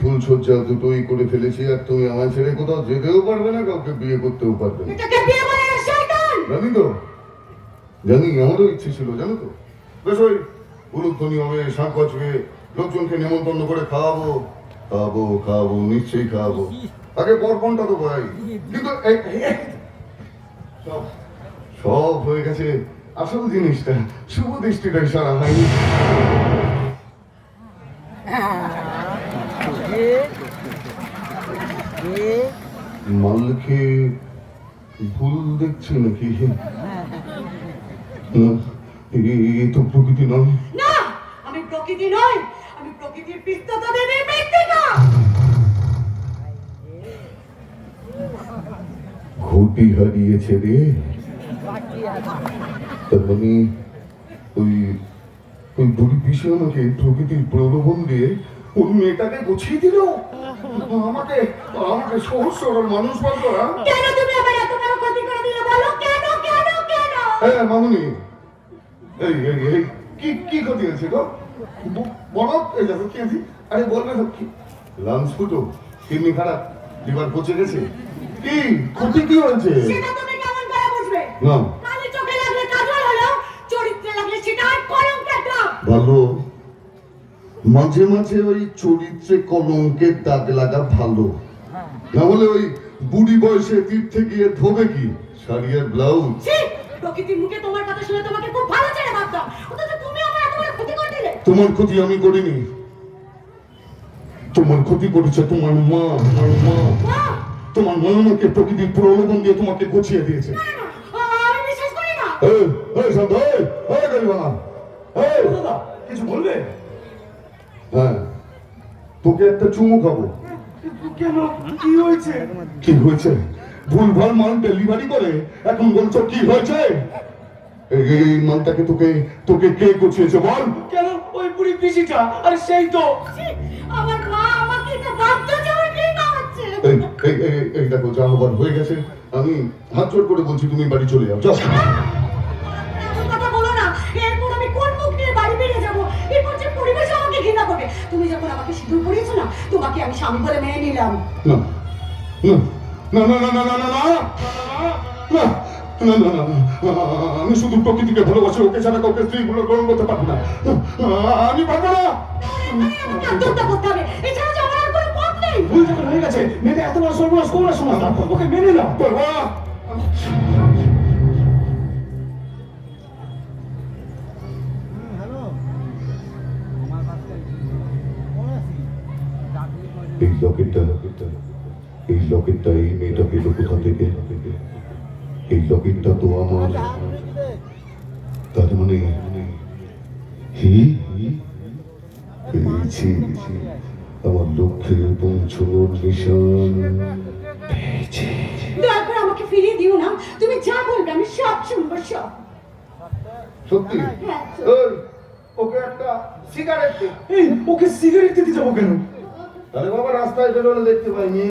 ফুলসজ্জা দুটোই করে ফেলেছি আর তুমি আমায় ছেড়ে কোথাও যেতেও পারবে না কাউকে বিয়ে করতেও পারবে না। বিয়ে জানি তো। জানি আমারও ইচ্ছে ছিল জানো তো। বেশ ওই উলুধ্বনি হবে শাঁখ বাজবে লোকজনকে নেমন্তন্ন করে খাওয়াবো খাওয়াবো খাওয়াবো নিশ্চয়ই খাওয়াবো। আগে বরপনটা তো ভাই কিন্তু সব সব হয়ে গেছে। আসল জিনিসটা শুভ দৃষ্টিটা সারা হয়নি। মালকে ভুল দেখছে নাকি? না এ তো প্রকৃতি নয়। না আমি প্রকৃতি নই আমি প্রকৃতির পিস্ততা দেবীর মৃত্তিকা ঘটি হারিয়েছে রে। তার মানে ওই ওই বুড়ি প্রকৃতির প্রলোভন দিয়ে ওই মেয়েটাকে গুছিয়ে দিল। আমাকে আমাকে সহজ সরল মানুষ বল করা। কেন তুমি আমার এত বড় ক্ষতি করে দিলে বলো? কেন কেন কেন? হ্যাঁ মামুনি। এই এই এই কি কি ক্ষতি হয়েছে গো? বলো এই দেখো কি আছে? আরে বলবে তো কি? লাঞ্চ ফুটো কিডনি খারাপ লিভার পচে গেছে। কি ক্ষতি কি হয়েছে? সেটা তুমি কেমন করে বুঝবে? না। ভালো। মাঝে মাঝে ওই চরিত্রে কলঙ্কের দাগ লাগা ভালো। না হলে ওই বুড়ি বয়সে তীর্থে গিয়ে ধোবে কি? শাড়ি আর ব্লাউজ। প্রকৃতির মুখে তোমার কথা শুনে তোমাকে খুব ভালো ছেড়ে ভাবতাম। অথচ তুমি আমার এত বড় ক্ষতি করে দিলে। তোমার ক্ষতি আমি করিনি। তোমার ক্ষতি করেছে তোমার মা তোমার মা। তোমার মা আমাকে প্রকৃতির প্রলোভন দিয়ে তোমাকে গুছিয়ে দিয়েছে। না, না, আমি বিশ্বাস করি না। এই, এই এই, এই গরিবা, কিছু বলবে? হ্যাঁ। তোকে একটা চুমু খাব। কেন? কি হয়েছে? কি হয়েছে? ভুলভাল মাল ডেলিভারি করে এখন বলছো কি হয়েছে? এই- মালটাকে তোকে তোকে কে গুছিয়েছে বল? কেন? ওই বুড়ি পিসিটা? আরে সেই তো। আমার মা আমাকে তো বাধ্য জোর ঘৃণা হচ্ছে এই এই এই- এই দেখো যা হবার হয়ে গেছে। আমি হাত জোর করে বলছি তুমি বাড়ি চলে যাও। যাও এমন কথা বলো না এরপর আমি কোন মুখ নিয়ে বাড়ি বেরিয়ে যাব এরপর যে পরিবেশ আমাকে ঘৃণা করবে তুমি যখন আমাকে সিঁদুর পরিয়েছো না তোমাকে আমি স্বামী বলে মেনে নিলাম। না। না। না না না না না না না। না। না না না না। আমি শুধু প্রকৃতিকে ভালোবাসি ওকে ছাড়া কাউকে স্ত্রী গুলো গ্রহণ করতে পারব না। আমি পারব না। ভুল যখন হয়ে গেছে মেয়েটা এত বড় সর্বনাশ কোন সমাজ ওকে মেনে নাও। এই লকেটটা এই লকেটটা এই মেয়েটা পেল কোথা থেকে? এই লকেটটা তো আমার। তার মানে হি? পেয়েছি আমার লক্ষ্যে পৌঁছানোর নিশান। পেয়েছি। দয়া করে আমাকে ফিরিয়ে দিও না। তুমি যা বলবে আমি সব শুনব সব। সত্যি? হ্যাঁ, ওকে একটা সিগারেট দে। ওকে সিগারেট দিতে যাব কেন? আরে বাবা রাস্তায় বেরোলে দেখতে পাইনি